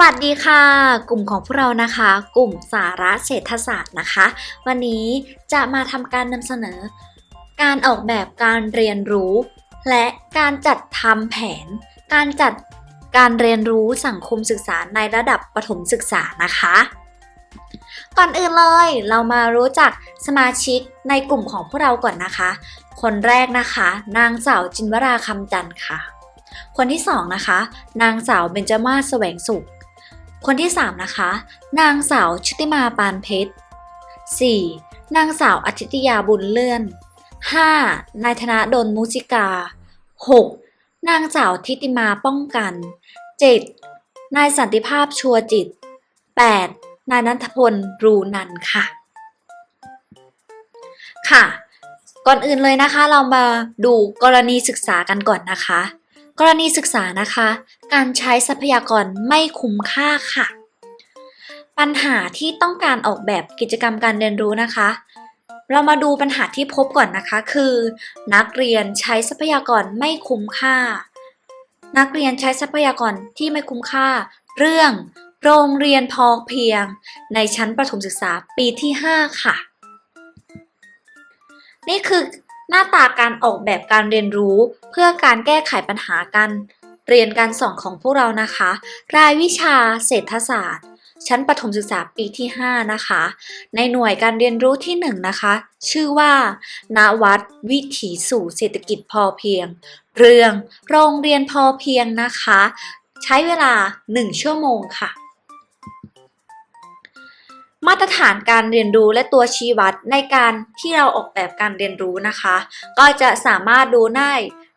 สวัสดีค่ะ กลุ่มของพวกเรานะคะ กลุ่มสาระเศรษฐศาสตร์นะคะ วันนี้จะมาทำการนำเสนอ การออกแบบการเรียนรู้ และการจัดทำแผน การจัดการเรียนรู้สังคมศึกษาในระดับประถมศึกษานะคะ ก่อนอื่นเลยเรามารู้จักสมาชิกในกลุ่มของพวกเราก่อนนะคะ คนแรกนะคะ นางสาวจินวราคำจันทร์ค่ะ คนที่สองนะคะ นางสาวเบญจมาศแสวงสุข คนที่สามนะคะ นางสาวชุติมาปานเพชร 4. นางสาวอาทิตยาบุญเลื่อน 5. นายธนาดลมุสิกา 6. นางสาวทิติมาป้องกัน 7. นายสันติภาพชัวจิต 8. นายนันทพลรูนันค่ะ ค่ะ ก่อนอื่นเลยนะคะ เรามาดูกรณีศึกษากันก่อนนะคะ กรณีศึกษานะคะ การใช้ทรัพยากรไม่คุ้มค่าค่ะ ปัญหาที่ต้องการออกแบบกิจกรรมการเรียนรู้นะคะ เรามาดูปัญหาที่พบก่อนนะคะ คือ นักเรียนใช้ทรัพยากรไม่คุ้มค่า นักเรียนใช้ทรัพยากรที่ไม่คุ้มค่า เรื่อง โรงเรียนพอเพียง ในชั้นประถมศึกษาปีที่ 5 ค่ะ นี่คือ หน้าตาการออกแบบการเรียนรู้ เพื่อการแก้ไขปัญหาการเรียนการสอนของพวกเรานะคะ รายวิชาเศรษฐศาสตร์ ชั้นประถมศึกษาปีที่ 5 นะคะ ในหน่วยการเรียนรู้ที่ 1 นะคะ ชื่อว่าณวัดวิถีสู่เศรษฐกิจพอเพียง เรื่องโรงเรียนพอเพียงนะคะ ใช้เวลา 1 ชั่วโมงค่ะ มาตรฐานการเรียนรู้และตัวชี้วัดในการที่เราออกแบบการเรียนรู้นะคะ ก็จะสามารถดูได้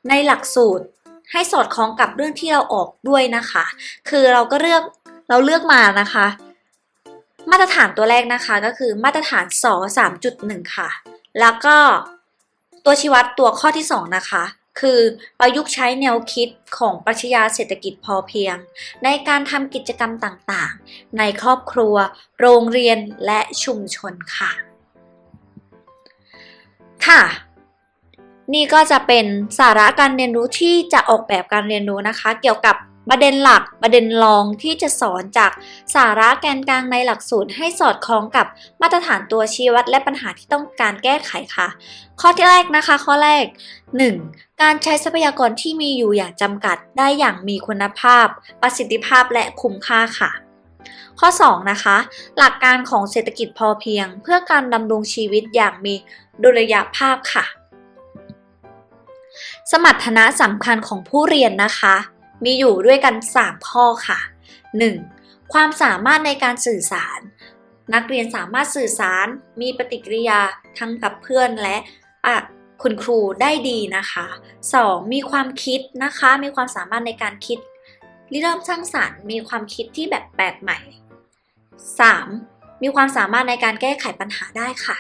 ในหลักสูตร ให้สอดคล้องกับเรื่องที่เราออกด้วยนะคะ คือเราก็เลือกเราเลือกมานะคะ มาตรฐานตัวแรกนะคะก็คือมาตรฐานส3.1 ค่ะ แล้วก็ตัวชี้วัดตัวข้อที่ 2 นะคะ คือประยุกต์ใช้แนวคิดของปรัชญาเศรษฐกิจพอเพียง ในการทำกิจกรรมต่างๆ ในครอบครัว โรงเรียนและชุมชนค่ะ ค่ะ นี่ก็จะเป็นสาระการเรียนรู้ที่จะออกแบบการเรียนรู้นะคะ เกี่ยวกับ ประเด็นหลักประเด็นรองที่จะสอนจากสาระแกนกลางในหลักสูตรให้สอดคล้องกับมาตรฐานตัวชี้วัดและปัญหาที่ต้องการแก้ไขค่ะ ข้อที่แรกนะคะ ข้อแรก 1. การใช้ทรัพยากรที่มีอยู่อย่างจำกัดได้อย่างมีคุณภาพ ประสิทธิภาพและคุ้มค่าค่ะข้อ 2 นะคะ หลักการของเศรษฐกิจพอเพียง เพื่อการดำรงชีวิตอย่างมีดุลยภาพค่ะ สมรรถนะสำคัญของผู้เรียนนะคะ มีอยู่ด้วยกัน 3 ข้อค่ะ 1. ความสามารถในการสื่อสาร นักเรียนสามารถสื่อสาร มีปฏิกิริยาทั้งกับเพื่อนและะคุณครูได้ดีนะคะ 2. มีความคิดนะคะ มีความสามารถในการคิดริเริ่มสร้างสรรค์ มีความคิดที่แบบแปลกใหม่ 3. มีความสามารถในการแก้ไขปัญหาได้ค่ะ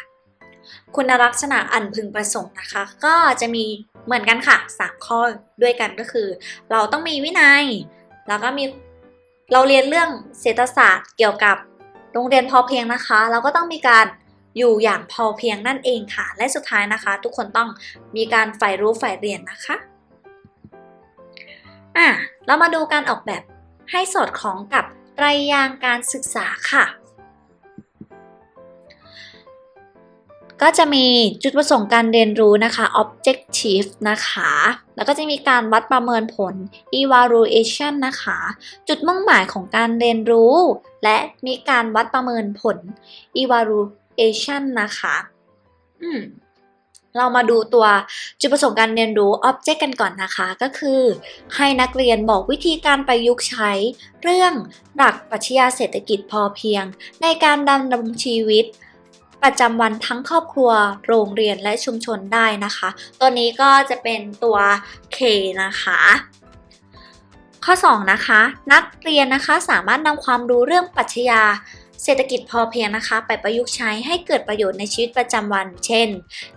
คุณลักษณะอันพึงประสงค์นะคะ ก็จะมี เหมือนกันค่ะ 3 ข้อด้วยกันก็คือ เราต้องมีวินัย แล้วก็มีเราเรียนเรื่องเศรษฐศาสตร์เกี่ยวกับโรงเรียนพอเพียงนะคะ เราก็ต้องมีการอยู่อย่างพอเพียงนั่นเองค่ะ และสุดท้ายนะคะ ทุกคนต้องมีการใฝ่รู้ใฝ่เรียนนะคะอะเรามาดูการออกแบบให้สอดคล้องกับไตรยางการศึกษาค่ะ ก็จะมีจุดประสงค์การเรียนรู้นะคะ objective นะคะ แล้วก็จะมีการวัดประเมินผล evaluation นะคะ จุดมุ่งหมายของการเรียนรู้ และมีการวัดประเมินผล evaluation นะคะอืมเรามาดูตัวจุดประสงค์การเรียนรู้ object กันก่อนนะคะ ก็คือ ให้นักเรียนบอกวิธีการประยุกต์ใช้ เรื่องหลักปรัชญาเศรษฐกิจพอเพียง ในการดำรงชีวิต ประจำวันทั้งครอบครัวโรงเรียนและชุมชนได้นะคะ ตัวนี้ก็จะเป็นตัว K นะคะข้อ 2 นะคะ นักเรียนนะคะสามารถนำความรู้เรื่องปรัชญาเศรษฐกิจพอเพียงนะคะ ไปประยุกต์ใช้ให้เกิดประโยชน์ในชีวิตประจำวัน เช่น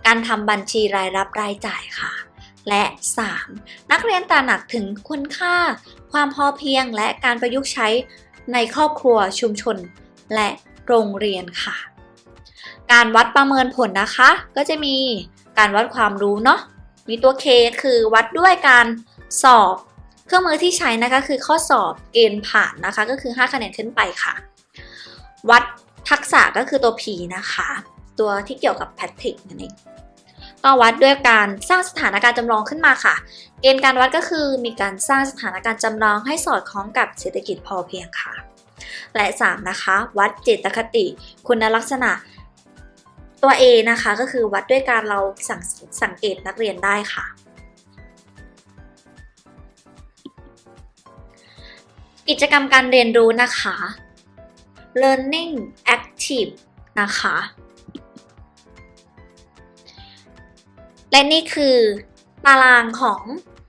การทำบัญชีรายรับรายจ่ายค่ะ และ 3. นักเรียนตระหนักถึงคุณค่า ความพอเพียงและการประยุกต์ใช้ในครอบครัวชุมชน และโรงเรียนค่ะ การวัดประเมินผลนะคะ ก็จะมีการวัดความรู้เนาะมีตัว K คือวัดด้วยการสอบ เครื่องมือที่ใช้นะคะคือข้อสอบเกณฑ์ผ่านนะคะ ก็คือ 5 คะแนนขึ้นไปค่ะ วัดทักษะก็คือตัว P นะคะ ตัวที่เกี่ยวกับแพทริกนั่นเองก็วัดด้วยการสร้างสถานการณ์จำลองขึ้นมาค่ะ เกณฑ์การวัดก็คือมีการสร้างสถานการณ์จำลองให้สอดคล้องกับเศรษฐกิจพอเพียงค่ะ และ 3 นะคะ วัดเจตคติ คุณลักษณะ ตัว A นะคะก็คือวัดด้วยการเราสังสังเกตนักเรียนได้ค่ะ กิจกรรมการเรียนรู้นะคะ learning active นะคะ และนี่คือตารางของ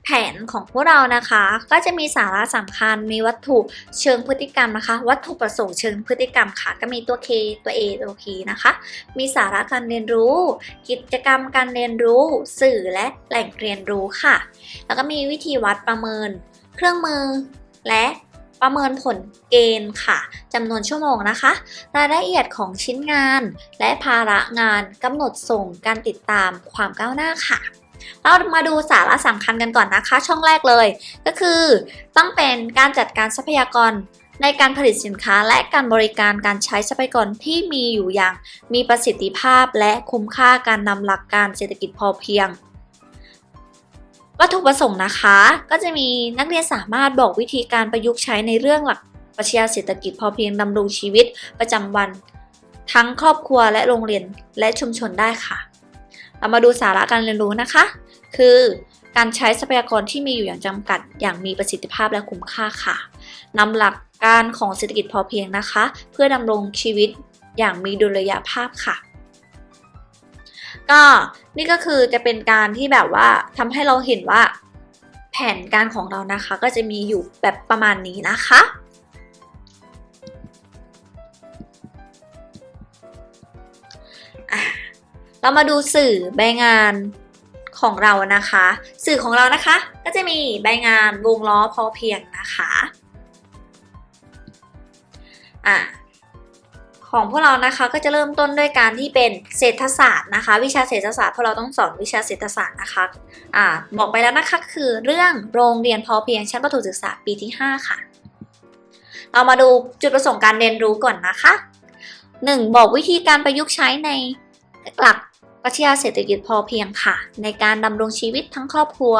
แผนของพวกเรานะคะ ก็จะมีสาระสำคัญมีวัตถุเชิงพฤติกรรมนะคะ วัตถุประสงค์เชิงพฤติกรรมค่ะ ก็มีตัว K ตัว A ตัว P นะคะ มีสาระการเรียนรู้ กิจกรรมการเรียนรู้ สื่อและแหล่งเรียนรู้ค่ะ แล้วก็มีวิธีวัดประเมิน เครื่องมือและประเมินผลเกณฑ์ค่ะจำนวนชั่วโมงนะคะ รายละเอียดของชิ้นงาน และภาระงานกำหนดส่งการติดตามความก้าวหน้าค่ะ เรามาดูสาระสำคัญกันก่อนนะคะ ช่องแรกเลย ก็คือต้องเป็นการจัดการทรัพยากรในการผลิตสินค้าและการบริการการใช้ทรัพยากรที่มีอยู่อย่างมีประสิทธิภาพและคุ้มค่าการนำหลักการเศรษฐกิจพอเพียง วัตถุประสงค์นะคะ ก็จะมีนักเรียนสามารถบอกวิธีการประยุกต์ใช้ในเรื่องหลักปรัชญาเศรษฐกิจพอเพียงดำรงชีวิตประจำวัน ทั้งครอบครัวและโรงเรียนและชุมชนได้ค่ะ เรามาดูสาระการเรียนรู้นะคะ คือการใช้ทรัพยากรที่มีอยู่อย่างจำกัดอย่างมีประสิทธิภาพและคุ้มค่าค่ะนำหลักการของเศรษฐกิจพอเพียงนะคะ เพื่อดำรงชีวิตอย่างมีดุลยภาพค่ะ ก็นี่ก็คือจะเป็นการที่แบบว่าทำให้เราเห็นว่า แผนการของเรานะคะ ก็จะมีอยู่แบบประมาณนี้นะคะอะ เรามาดูสื่อใบงานของเรานะคะ สื่อของเรานะคะ ก็จะมีใบงานวงล้อพอเพียงนะคะอะของพวกเรานะคะก็จะเริ่มต้นด้วยการที่เป็นเศรษฐศาสตร์นะคะ วิชาเศรษฐศาสตร์พวกเราต้องสอนวิชาเศรษฐศาสตร์นะคะอ่าบอกไปแล้วนะคะคือเรื่องโรงเรียนพอเพียงชั้นประถมศึกษาปีที่ 5 ค่ะ เรามาดูจุดประสงค์การเรียนรู้ก่อนนะคะ 1. บอกวิธีการประยุกต์ใช้ในหลัก รัชญาเศรษฐกิจพอเพียงค่ะ ในการดำรงชีวิตทั้งครอบครัว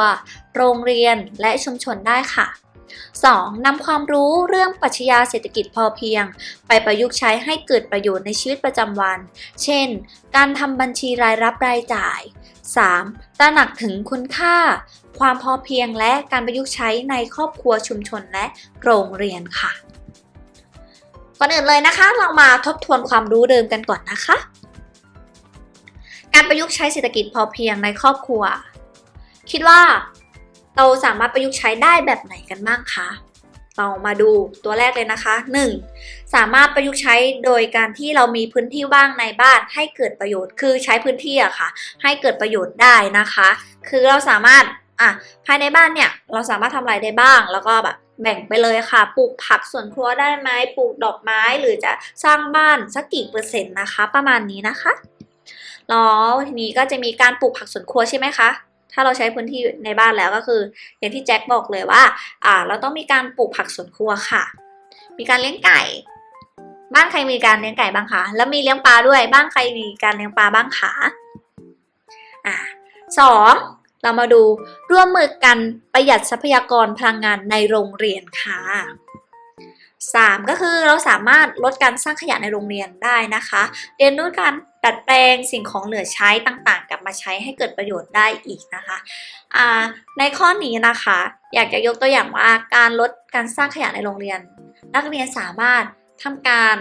โรงเรียนและชุมชนได้ค่ะ 2. นำความรู้เรื่องปรัชญาเศรษฐกิจพอเพียง ไปประยุกต์ใช้ให้เกิดประโยชน์ในชีวิตประจำวัน เช่น การทำบัญชีรายรับรายจ่าย 3. ตระหนักถึงคุณค่า ความพอเพียงและการประยุกต์ใช้ในครอบครัวชุมชนและโรงเรียนค่ะ ก่อนอื่นเลยนะคะ เรามาทบทวนความรู้เดิมกันก่อนนะคะ การประยุกต์ใช้เศรษฐกิจพอเพียงในครอบครัว คิดว่าเราสามารถประยุกต์ใช้ได้แบบไหนกันบ้างคะเรามาดูตัวแรกเลยนะคะ 1. สามารถประยุกต์ใช้โดยการที่เรามีพื้นที่ว่างในบ้านให้เกิดประโยชน์ คือใช้พื้นที่อะค่ะ ให้เกิดประโยชน์ได้นะคะ คือเราสามารถอะภายในบ้านเนี่ยเราสามารถทำอะไรได้บ้าง แล้วก็แบบแบ่งไปเลยค่ะ ปลูกผักสวนครัวได้ไหมปลูกดอกไม้หรือจะสร้างบ้านสักกี่เปอร์เซ็นต์นะคะ ประมาณนี้นะคะ แล้วทีนี้ก็จะมีการปลูกผักสวนครัวใช่ไหมคะ ถ้าเราใช้พื้นที่ในบ้านแล้วก็คือ อย่างที่แจ็คบอกเลยว่าอ่า เราต้องมีการปลูกผักสวนครัวค่ะ มีการเลี้ยงไก่ บ้านใครมีการเลี้ยงไก่บ้างคะ แล้วมีเลี้ยงปลาด้วย บ้านใครมีการเลี้ยงปลาบ้างคะอ่าสองเรามาดูร่วมมือกันประหยัดทรัพยากรพลังงานในโรงเรียนค่ะ 3. ก็คือเราสามารถลดการสร้างขยะในโรงเรียนได้นะคะ เรียนรู้การ ดัดแปลงสิ่งของเหลือใช้ต่างๆ กลับมาใช้ให้เกิดประโยชน์ได้อีกนะคะในข้อนี้นะคะ อยากจะยกตัวอย่างว่าการลดการสร้างขยะในโรงเรียน นักเรียนสามารถทำการ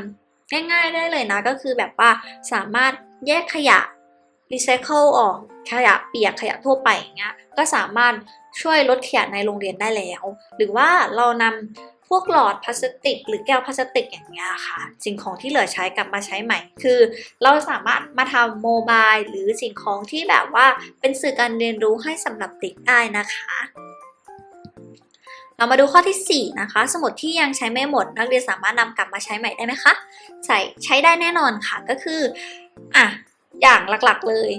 ง่ายๆได้เลยนะก็คือแบบว่าสามารถแยกขยะรีไซเคิลออกขยะเปียกขยะทั่วไปอย่างเงี้ยก็สามารถช่วยลดขยะในโรงเรียนได้แล้ว หรือว่าเรานำ พวกหลอดพลาสติก หรือแก้วพลาสติกอย่างเงี้ยค่ะ สิ่งของที่เหลือใช้กลับมาใช้ใหม่ คือ เราสามารถมาทำโมบายหรือสิ่งของที่แบบว่าเป็นสื่อการเรียนรู้ให้สำหรับเด็กได้นะคะ เรามาดูข้อที่ 4 นะคะ สมุดที่ยังใช้ไม่หมด นักเรียนสามารถนำกลับมาใช้ใหม่ได้ไหมคะใช้ใช้ได้แน่นอนค่ะก็คืออะอย่างหลักๆเลย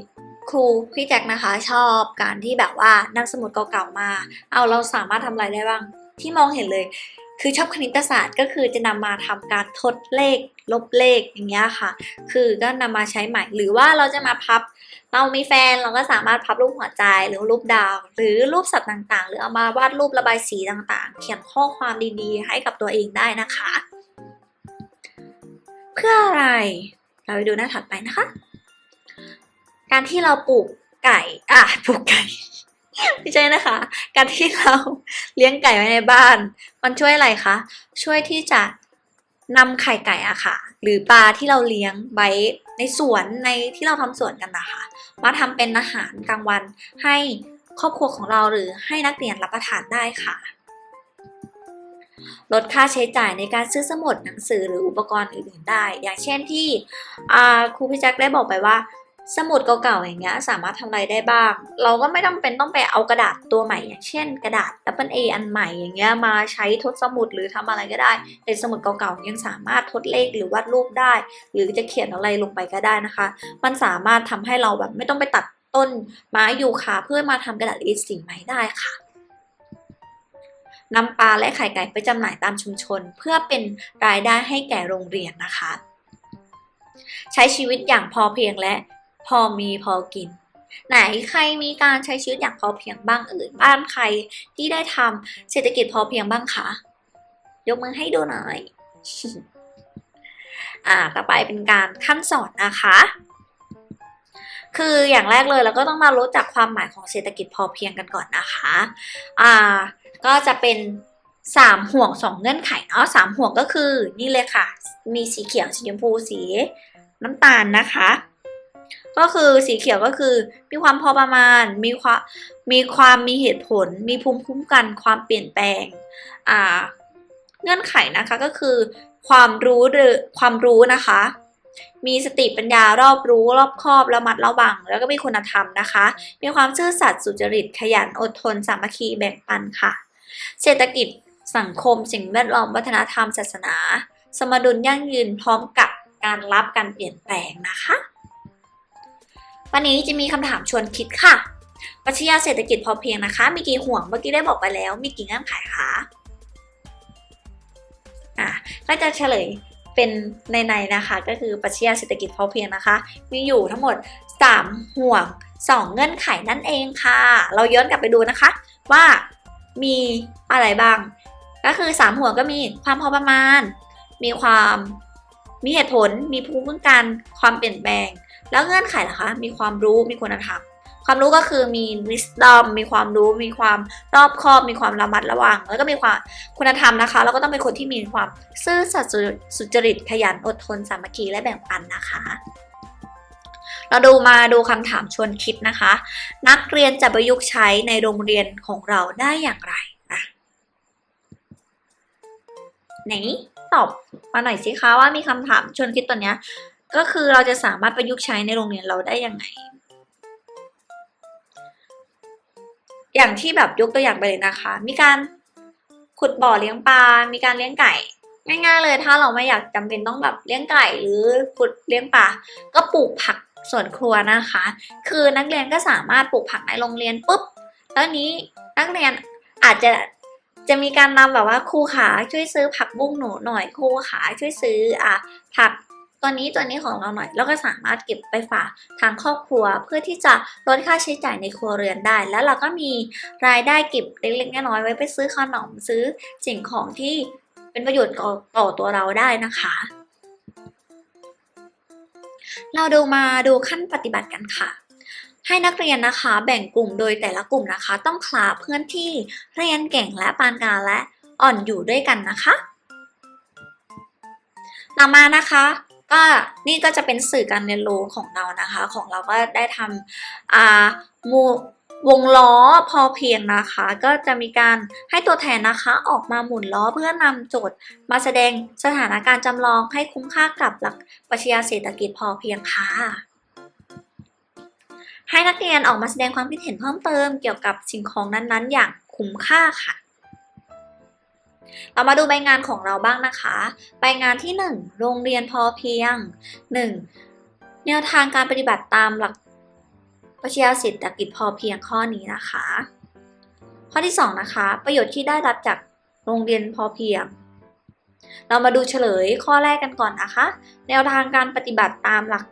ครูพี่แจ็คนะคะชอบการที่แบบว่านำสมุดเก่าๆมา เอาเราสามารถทำอะไรได้บ้าง ที่มองเห็นเลย คือชอบคณิตศาสตร์ก็คือจะนำมาทำการทดเลข ลบเลขอย่างเงี้ยค่ะ คือก็นำมาใช้ใหม่ หรือว่าเราจะมาพับ เรามีแฟนเราก็สามารถพับรูปหัวใจหรือรูปดาว หรือรูปสัตว์ต่างๆ หรือเอามาวาดรูประบายสีต่างๆ เขียนข้อความดีๆ ให้กับตัวเองได้นะคะ เพื่ออะไร เราไปดูหน้าถัดไปนะคะ การที่เราปลูกไก่ อะ ปลูกไก่ ไม่ใช่นะคะ การที่เราเลี้ยงไก่ไว้ในบ้าน มันช่วยอะไรคะ ช่วยที่จะนำไข่ไก่อะค่ะ หรือปลาที่เราเลี้ยงไว้ในสวนในที่เราทำสวนกันนะคะ มาทำเป็นอาหารกลางวันให้ครอบครัวของเราหรือให้นักเรียนรับประทานได้ค่ะ ลดค่าใช้จ่ายในการซื้อสมุดหนังสือหรืออุปกรณ์อื่นๆได้ อย่างเช่นที่ครูพี่แจ็คได้บอกไปว่า สมุดเก่าๆอย่างเงี้ยสามารถทำอะไรได้บ้าง เราก็ไม่ต้องเป็นต้องไปเอากระดาษตัวใหม่อย่างเช่น กระดาษ Double A อันใหม่อย่างเงี้ยมาใช้ทดสมุดหรือทำอะไรก็ได้ในสมุดเก่าๆยังสามารถทดเลขหรือวาดรูปได้ หรือจะเขียนอะไรลงไปก็ได้นะคะ มันสามารถทำให้เราแบบไม่ต้องไปตัดต้นไม้ยูคาเพื่อมาทำกระดาษ A4 ใหม่ได้ค่ะนำปลาและไข่ไก่ไปจำหน่ายตามชุมชน เพื่อเป็นรายได้ให้แก่โรงเรียนนะคะ ใช้ชีวิตอย่างพอเพียงและ พอมีพอกิน ไหนใครมีการใช้ชีวิตอย่างพอเพียงบ้างเอ่ยบ้านใครที่ได้ทำเศรษฐกิจพอเพียงบ้างคะยกมือให้ดูหน่อยอ่าต่อไปเป็นการขั้นสอนนะคะ คืออย่างแรกเลยเราก็ต้องมารู้จักความหมายของเศรษฐกิจพอเพียงกันก่อนนะคะอ่าก็จะเป็นสามห่วงสองเงื่อนไขเนาะสามห่วงก็คือนี่เลยค่ะ มีสีเขียวสีชมพูสีน้ำตาลนะคะ ก็คือสีเขียวก็คือ มีความพอประมาณ มีความมีความมีเหตุผล มีภูมิคุ้มกัน ความเปลี่ยนแปลงอ่าเงื่อนไขนะคะก็คือ ความรู้หรือความรู้นะคะ มีสติปัญญารอบรู้ รอบคอบระมัดระวัง แล้วก็มีคุณธรรมนะคะ มีความซื่อสัตย์สุจริตขยันอดทนสามัคคีแบ่งปันค่ะ เศรษฐกิจสังคม สิ่งแวดล้อมวัฒนธรรมศาสนา สมดุลยั่งยืนพร้อมกับการรับการเปลี่ยนแปลงนะคะ วันนี้จะมีคำถามชวนคิดค่ะปรัชญาเศรษฐกิจพอเพียงนะคะ มีกี่ห่วงเมื่อกี้ได้บอกไปแล้ว มีกี่เงื่อนไขคะอะก็จะเฉลยเป็นในๆนะคะ ก็คือปรัชญาเศรษฐกิจพอเพียงนะคะ มีอยู่ทั้งหมด 3 ห่วง 2 เงื่อนไขนั่นเองค่ะ เราย้อนกลับไปดูนะคะ ว่ามีอะไรบ้าง ก็คือ 3 ห่วงก็มีความพอประมาณ มีความมีเหตุผล มีภูมิคุ้มกัน ความเปลี่ยนแปลง แล้วเงื่อนไขล่ะคะ มีความรู้มีคุณธรรมความรู้ก็คือมี wisdom มีความรู้ มีความรอบคอบ มีความระมัดระวัง แล้วก็มีความคุณธรรมนะคะ แล้วก็ต้องเป็นคนที่มีความซื่อสัตย์สุจริต ขยัน อดทน สามัคคี และแบ่งปันนะคะ เราดูมาดูคำถามชวนคิดนะคะ นักเรียนจะประยุกต์ใช้ในโรงเรียนของเราได้อย่างไรอะไหนตอบมาหน่อยสิคะว่ามีคำถามชวนคิดตัวเนี้ย ก็คือเราจะสามารถประยุกต์ใช้ในโรงเรียนเราได้ยังไง อย่างที่แบบยกตัวอย่างไปเลยนะคะ มีการขุดบ่อเลี้ยงปลา มีการเลี้ยงไก่ ง่ายๆเลย ถ้าเราไม่อยากจำเป็นต้องแบบเลี้ยงไก่หรือขุดเลี้ยงปลา ก็ปลูกผักสวนครัวนะคะ คือนักเรียนก็สามารถปลูกผักในโรงเรียนปุ๊บ แล้วนี้นักเรียนอาจจะจะมีการนำแบบว่าครูขาช่วยซื้อผักบุ้งหนูหน่อยครูขาช่วยซื้ออะผัก ตัวนี้ตัวนี้ของเราหน่อย แล้วก็สามารถเก็บไปฝากทางครอบครัว เพื่อที่จะลดค่าใช้จ่ายในครัวเรือนได้ แล้วเราก็มีรายได้เก็บเล็กๆน้อยๆไว้ไปซื้อขนมซื้อสิ่งของที่เป็นประโยชน์ต่อต่อตัวเราได้นะคะ เราดูมาดูขั้นปฏิบัติกันค่ะให้นักเรียนนะคะแบ่งกลุ่มโดยแต่ละกลุ่มนะคะ ต้องคลาเพื่อนที่เรียนเก่งและปานกลางและอ่อนอยู่ด้วยกันนะคะ ต่อมานะคะ ก็นี่ก็จะเป็นสื่อการเรียนรู้ของเรานะคะ ของเราก็ได้ทำอ่ามูวงล้อพอเพียงนะคะ ก็จะมีการให้ตัวแทนนะคะออกมาหมุนล้อเพื่อนำโจทย์ มาแสดงสถานการณ์จำลองให้คุ้มค่ากับหลักปรัชญาเศรษฐกิจพอเพียงค่ะให้นักเรียนออกมาแสดงความคิดเห็นเพิ่มเติมเกี่ยวกับสิ่งของนั้นๆ อย่างคุ้มค่าค่ะ เรามาดูใบงานของเราบ้างนะคะ ใบงานที่ 1 โรงเรียนพอเพียง 1. แนวทางการปฏิบัติตามหลักปรัชญาเศรษฐกิจพอเพียงข้อนี้นะคะ ข้อที่ 2 นะคะ ประโยชน์ที่ได้รับจากโรงเรียนพอเพียง เรามาดูเฉลยข้อแรกกันก่อนนะคะ แนวทางการปฏิบัติตามหลัก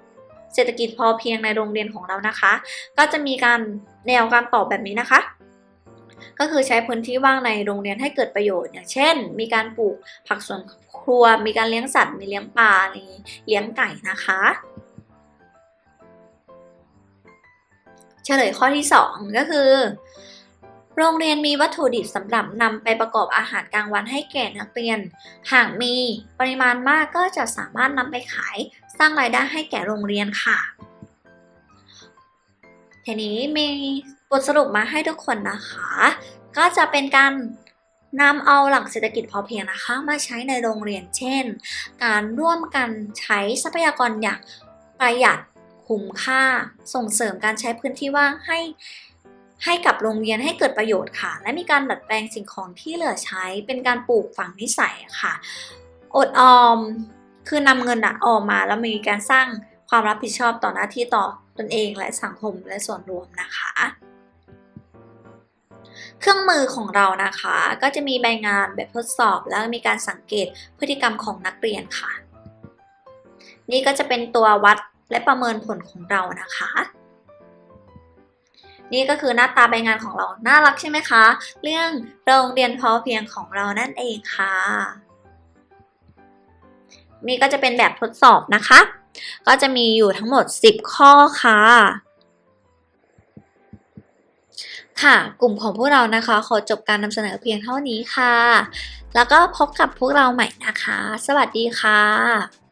เศรษฐกิจพอเพียงในโรงเรียนของเรานะคะ ก็จะมีการแนวการตอบแบบนี้นะคะ ก็คือใช้พื้นที่ว่างในโรงเรียนให้เกิดประโยชน์ อย่างเช่น มีการปลูกผักสวนครัว มีการเลี้ยงสัตว์ มีเลี้ยงปลามีเลี้ยงไก่นะคะ เฉลยข้อที่ 2 ก็คือ โรงเรียนมีวัตถุดิบสำหรับนำไปประกอบอาหารกลางวันให้แก่นักเรียน หากมีปริมาณมากก็จะสามารถนำไปขายสร้างรายได้ให้แก่โรงเรียนค่ะทีนี้มี ทสรุปมาให้ทุกคนนะคะ ก็จะเป็นการนำเอาหลักเศรษฐกิจพอเพียงนะคะ มาใช้ในโรงเรียนเช่น การร่วมกันใช้ทรัพยากรอย่างประหยัดคุ้มค่า ส่งเสริมการใช้พื้นที่ว่างให้ให้กับโรงเรียนให้เกิดประโยชน์ค่ะ และมีการดัดแปลงสิ่งของที่เหลือใช้ เป็นการปลูกฝังนิสัยค่ะ อดออมคือนำเงินอะออกมาแล้วมีการสร้างความรับผิดชอบต่อหน้าที่ต่อตนเองและสังคมและส่วนรวมนะคะ เครื่องมือของเรานะคะ ก็จะมีใบงานแบบทดสอบ แล้วมีการสังเกตพฤติกรรมของนักเรียนค่ะ นี่ก็จะเป็นตัววัดและประเมินผลของเรานะคะ นี่ก็คือหน้าตาใบงานของเราน่ารักใช่ไหมคะ เรื่องโรงเรียนพอเพียงของเรานั่นเองค่ะ นี่ก็จะเป็นแบบทดสอบนะคะ ก็จะมีอยู่ทั้งหมด 10 ข้อค่ะ ค่ะ กลุ่มของพวกเรานะคะ ขอจบการนำเสนอเพียงเท่านี้ค่ะ แล้วก็พบกับพวกเราใหม่นะคะ สวัสดีค่ะ